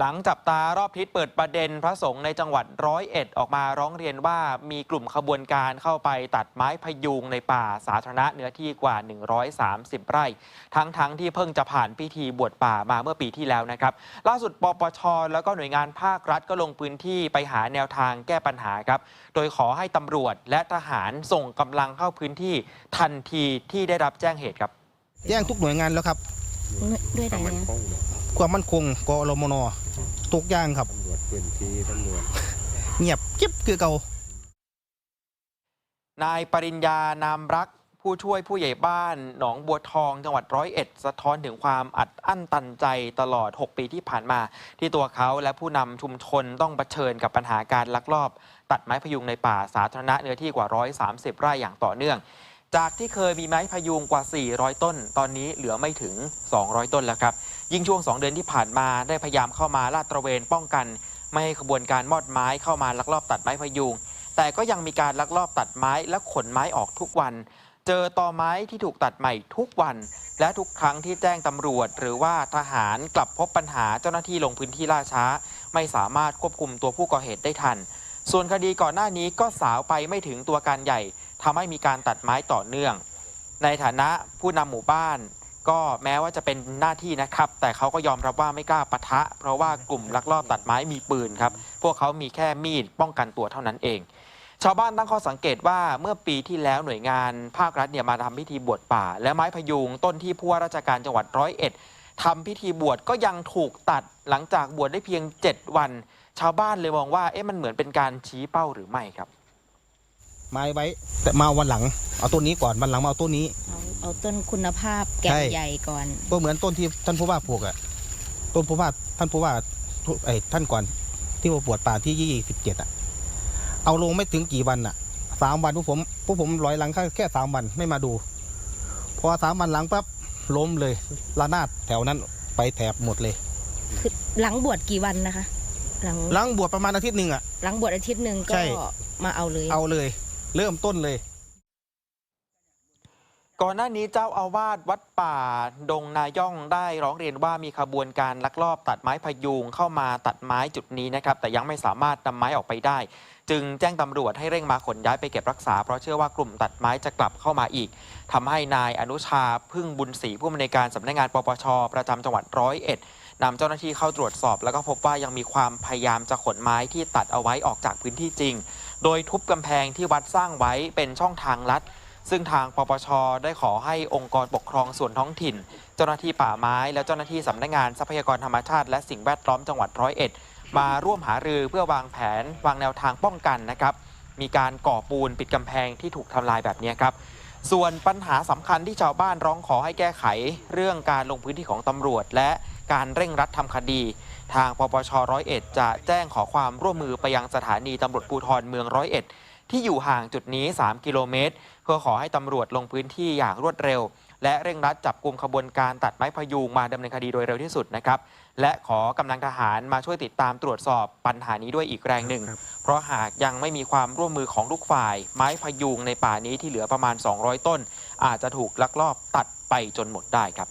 หลังจับตารอบทิศเปิดประเด็นพระสงฆ์ในจังหวัดร้อยเอ็ดออกมาร้องเรียนว่ามีกลุ่มขบวนการเข้าไปตัดไม้พยุงในป่าสาธารณะเนื้อที่กว่า 130 ไร่ ทั้งๆทที่เพิ่งจะผ่านพิธีบวชป่ามาเมื่อปีที่แล้วนะครับ ล่าสุดปปช แล้วก็หน่วยงานภาครัฐก็ลงพื้นที่ไปหาแนวทางแก้ปัญหาครับ โดยขอให้ตำรวจและทหารส่งกำลังเข้าพื้นที่ทันทีที่ได้รับแจ้งเหตุครับ แจ้งทุกหน่วยงานแล้วครับ ด้วยคไหนวามมั่นอะคงเนี่ยความมั่นคงกอรมนทุกอย่างครับตำรวจพื้นที่ตำรวจเงียบกิ๊บคือเก่านายปริญญานามรักผู้ช่วยผู้ใหญ่บ้าน หนองบัวทองจังหวัดร้อยเอ็ดสะท้อนถึงความอัดอั้นตันใจตลอด 6 ปีที่ผ่านมา ที่ตัวเขาและผู้นำชุมชนต้องเผชิญกับปัญหาการลักลอบ ตัดไม้พยุงในป่าสาธารณะเนื้อที่กว่า 130 ไร่อย่างต่อเนื่อง จากที่เคยมีไม้พยุงกว่า 400 ต้น ตอนนี้เหลือไม่ถึง 200 ต้นแล้วครับ ยิ่งช่วง 2 เดือนที่ผ่านมาได้พยายามเข้ามาลาดตระเวนป้องกัน ไม่ให้ขบวนการมอดไม้เข้ามาลักลอบตัดไม้พยุง แต่ก็ยังมีการลักลอบตัดไม้และขนไม้ออกทุกวัน เจอตอไม้ที่ถูกตัดใหม่ทุกวัน และทุกครั้งที่แจ้งตำรวจ หรือว่าทหารกลับพบปัญหาเจ้าหน้าที่ลงพื้นที่ล่าช้า ไม่สามารถควบคุมตัวผู้ก่อเหตุได้ทัน ส่วนคดีก่อนหน้านี้ก็สาวไปไม่ถึงตัวการใหญ่ ทำให้มีการตัดไม้ต่อเนื่อง ในฐานะผู้นำหมู่บ้าน ก็แม้ว่าจะเป็นหน้าที่นะครับ แต่เขาก็ยอมรับว่าไม่กล้าปะทะ เพราะว่ากลุ่มลักลอบตัดไม้มีปืนครับ พวกเขามีแค่มีดป้องกันตัวเท่านั้นเอง ชาวบ้านตั้งข้อสังเกตว่าเมื่อปีที่แล้วหน่วยงานภาครัฐเนี่ยมาทำพิธีบวชป่า และไม้พยุงต้นที่ผู้ว่าราชการจังหวัดร้อยเอ็ดทำพิธีบวชก็ยังถูกตัดหลังจากบวชได้เพียง 7 วัน ชาวบ้านเลยมองว่าเอ๊ะมันเหมือนเป็นการชี้เป้าหรือไม่ครับ ไม้ไว้ แต่มาวันหลัง เอาต้นนี้ก่อนวันหลังมาเอาต้นนี้ เอาเอาต้นคุณภาพแก่นใช่ ใหญ่ก่อน ก็เหมือนต้นที่ท่านผู้ว่าปลูกอะต้นผู้ว่าท่านผู้ว่าทุไอ้ท่านก่อนที่ว่าปวดป่าที่ยี่สิบเจ็ดอะเอาลงไม่ถึงกี่วันอะสามวันพวกผมพวกผมร้อยหลังแค่แค่สามวันไม่มาดู พอสามวันหลังปั๊บล้มเลยระนาดแถวนั้นไปแถบหมดเลย คือหลังบวชกี่วันนะคะ หลังหลังบวชประมาณอาทิตย์หนึ่งอะ หลังบวชอาทิตย์หนึ่งก็ใช่ มาเอาเลยเอาเลย เริ่มต้นเลย ก่อนหน้านี้เจ้าอาวาสวัดป่า ดงนาย่องได้ร้องเรียนว่ามีขบวนการลักลอบตัดไม้พยุงเข้ามาตัดไม้จุดนี้นะครับ แต่ยังไม่สามารถนำไม้ออกไปได้ จึงแจ้งตำรวจให้เร่งมาขนย้ายไปเก็บรักษา เพราะเชื่อว่ากลุ่มตัดไม้จะกลับเข้ามาอีกทำให้นายอนุชาพึ่งบุญศรีผู้อำนวยการสำนักงานปปชประจำจังหวัดร้อยเอ็ดนำเจ้าหน้าที่เข้าตรวจสอบ แล้วก็พบว่ายังมีความพยายามจะขนไม้ที่ตัดเอาไว้ออกจากพื้นที่จริง โดยทุบกำแพงที่วัดสร้างไว้เป็นช่องทางลัด ซึ่งทางปปช ได้ขอให้องค์กรปกครองส่วนท้องถิ่น เจ้าหน้าที่ป่าไม้ และเจ้าหน้าที่สำนักงานทรัพยากรธรรมชาติและสิ่งแวดล้อมจังหวัดร้อยเอ็ด มาร่วมหารือเพื่อวางแผน วางแนวทางป้องกันนะครับมีการก่อปูนปิดกำแพงที่ถูกทำลายแบบนี้ครับส่วนปัญหาสำคัญที่ชาวบ้านร้องขอให้แก้ไข เรื่องการลงพื้นที่ของตำรวจและ การเร่งรัดทำคดี ทางปปชร้อยเอ็ดจะแจ้งขอความร่วมมือไปยังสถานีตำรวจภูธรเมืองร้อยเอ็ดที่อยู่ห่างจุดนี้ 3 กิโลเมตร เพื่อขอให้ตำรวจลงพื้นที่อย่างรวดเร็ว และเร่งรัดจับกลุ่มขบวนการตัดไม้พยุงมาดำเนินคดีโดยเร็วที่สุดนะครับและขอกำลังทหารมาช่วยติดตามตรวจสอบปัญหานี้ด้วยอีกแรงหนึ่งครับเพราะหากยังไม่มีความร่วมมือของทุกฝ่าย ไม้พยุงในป่านี้ที่เหลือประมาณ 200 ต้น อาจจะถูกลักลอบตัดไปจนหมดได้ครับ